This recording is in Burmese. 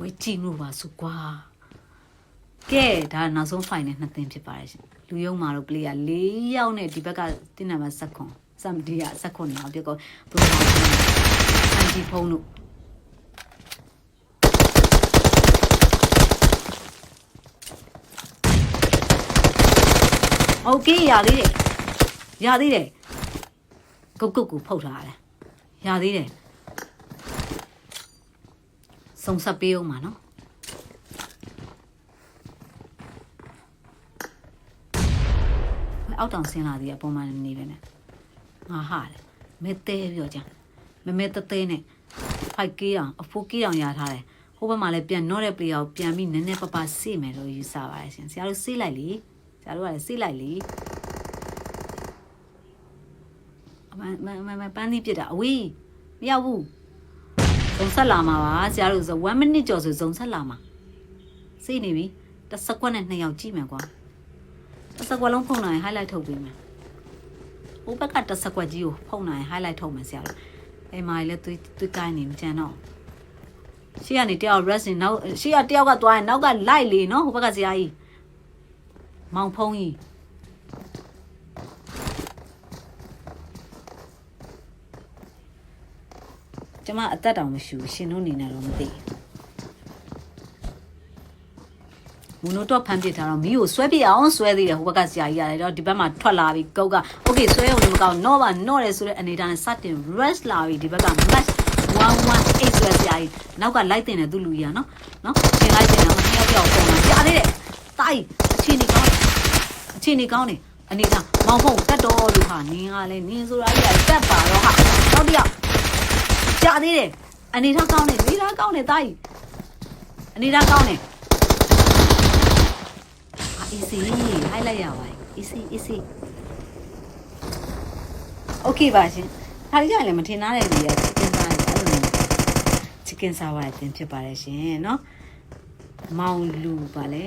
ဝေးကြည့်လို့ပါစုကွာကဲဒါနောက်ဆုံး final နှစ်သင်းဖြစ်ပါတယ်ရှင်လူယုံမာတို့ player ၄ယောက်နဲ့ဒီဘက်ကတင်းနံပါတ်7စမ်ဒီယာ7နော်ပြကောဘလိုပါဆန်ဂျီဖုံးတို့โอเคရသေးတယ်ရသေးတယ်ကုတ်ကုတ်ကိုဖုတ်ထားရတယ်ရသေးတယ် စုံဆက်ပေးအောင်ပါနော်အောက်တောင်ဆင်းလာသေးတယ်အပေါ်မှာနေပဲနဲ့ငါဟာတယ်မဲတဲပြောကြမမဲတဲတဲနဲ့ဖိုက်ကေးအောင်အဖိုးကေးအောင်ရထားတယ်ဟိုဘက်မှာလည်းပြန်တော့တဲ့ player ကိုပြန်ပြီးနည်းနည်းပပစေ့မယ်လို့ယူဆပါတယ်ရှင်ဆရာတို့စေ့လိုက်လေဆရာတို့ကလည်းစေ့လိုက်လေအမမမမပန်းသီးပြစ်တာအဝေးမရောက်ဘူး ဇုံဆက်လာမှာပါဆရာတို့ဆို1 minute ကျော်ဆိုဇုံဆက်လာမှာစေ့နေပြီတစ်စက္ကွက်နဲ့နှစ်ယောက်ကြည့်မယ်ကွာတစ်စက္ကွက်လုံးဖုံနိုင် highlight ထုတ်ပေးမယ်ဟိုဘက်ကတစ်စက္ကွက်ကြီးကိုဖုံနိုင် highlight ထုတ်မယ်ဆရာတို့အဲမာလည်းသွေးသွေးကိုင်းနေမကြမ်းတော့ရှေ့ကနေတယောက် rest နေနောက်ရှေ့ကတယောက်ကသွားရင်နောက်ကလိုက်လေနော်ဟိုဘက်ကဆရာကြီးမောင်ဖုံးကြီး ကျမအသက်တောင်မရှိဘူးရှင်တို့နေနေတော့မသိဘူးမနိုတော့ဖမ်းပစ်ထားတော့မီးကိုဆွဲပြအောင်ဆွဲသေးတယ်ဟိုဘက်ကဆရာကြီးရတယ်တော့ဒီဘက်မှာထွက်လာပြီကုတ်ကโอเคဆွဲအောင်လည်းမကောင်းတော့ပါတော့တယ်ဆိုတဲ့အနေထားနဲ့စတင် rest လာပြီဒီဘက်က match 118ဆွဲဆရာကြီးနောက်ကလိုက်တင်တယ်သူလူကြီးอ่ะเนาะเนาะရှင်လိုက်တင်တော့တယောက်တယောက်ပုံမှာကြားသေးတယ်တာကြီးအချင်းကြီးကောင်းအချင်းကြီးကောင်းနေအနေထားမောင်ဖုံတက်တော်လူဟာနင်းကလည်းနင်းဆိုတာကြီးကတက်ပါတော့ဟာတော့တယောက် ကြားသေးတယ်အနေထားကောင်းနေအနေထားကောင်းနေတာကြီးအနေထားကောင်းနေ อ่ะ easy ให้လိုက်ရပါ easy easy okay ပါရှင်ဒါကြလည်းမထင်သားတဲ့လူရ chicken စားတယ်အဲ့လိုမျိုး chicken စားပါတဲ့တင်ဖြစ်ပါတယ်ရှင်เนาะမောင်လူပါလေ